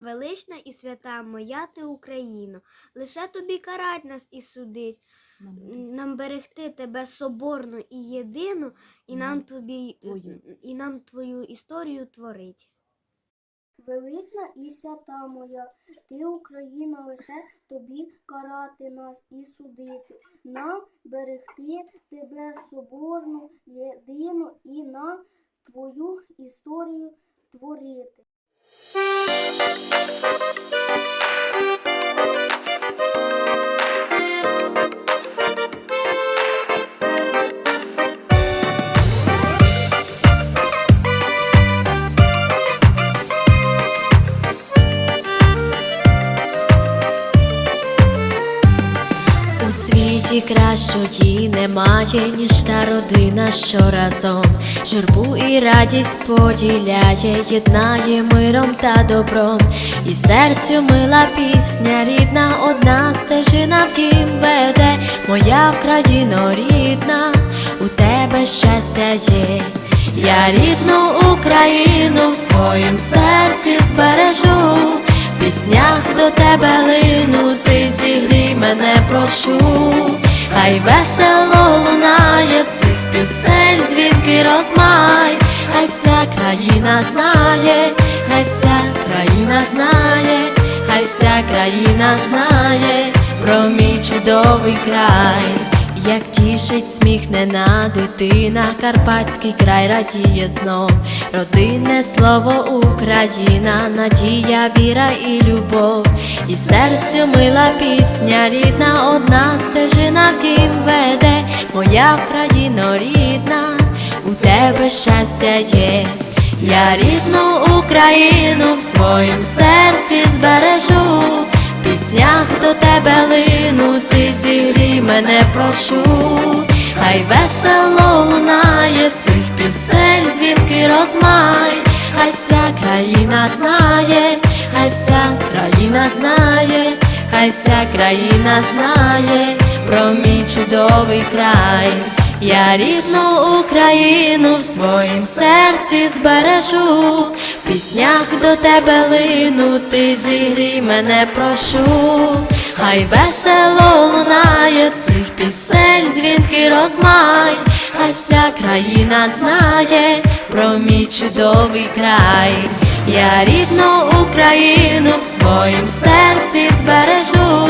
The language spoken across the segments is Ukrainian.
Велична і свята моя ти Україно, лише тобі карать нас і судить, нам берегти тебе соборну і єдину, і нам Нам тобі твою. і нам твою історію творить. Велична і свята моя, ти Україна лише тобі карати нас і судити, нам берегти тебе соборну, єдину і нам твою історію творити. thank you. Кращої немає, ніж та родина, що разом журбу і радість поділяє, єднає миром та добром, і серцю мила пісня, рідна, одна стежина в дім веде, моя Вкраїно рідна, у тебе щастя є. Я рідну Україну в своїм серці збережу, в піснях до тебе лину, ти зігрій мене прошу, хай весело лунає цих пісень, дзвінки розмай, хай вся країна знає, хай вся країна знає, хай вся країна знає про мій чудовий край. Як тішить сміхнена дитина, Карпатський край радіє знов, родинне слово Україна, надія, віра і любов, і серцю мила пісня, рідна, одна стежина в дім веде, моя Вкраїно рідна, у тебе щастя є. Я рідну Україну в своїм серці збережу, в піснях до тебе лину, ти зігрій мене прошу, хай весело лунає цих пісень, дзвінки розмай, хай вся країна знає, хай вся країна знає, хай вся країна знає про мій чудовий край. Я рідну Україну в своїм серці збережу, в піснях до тебе лину, ти зігрій мене прошу, хай весело лунає цих пісень, дзвінки розмай, хай вся країна знає про мій чудовий край. Я рідну Україну в своїм серці збережу,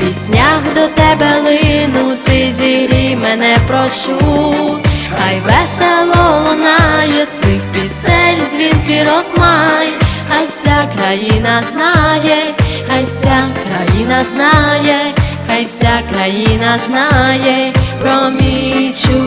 піснях до тебе лину, ти зігрій мене прошу, хай весело лунає цих пісень, дзвінки розмай, хай вся країна знає, хай вся країна знає, хай вся країна знає про мій чудовий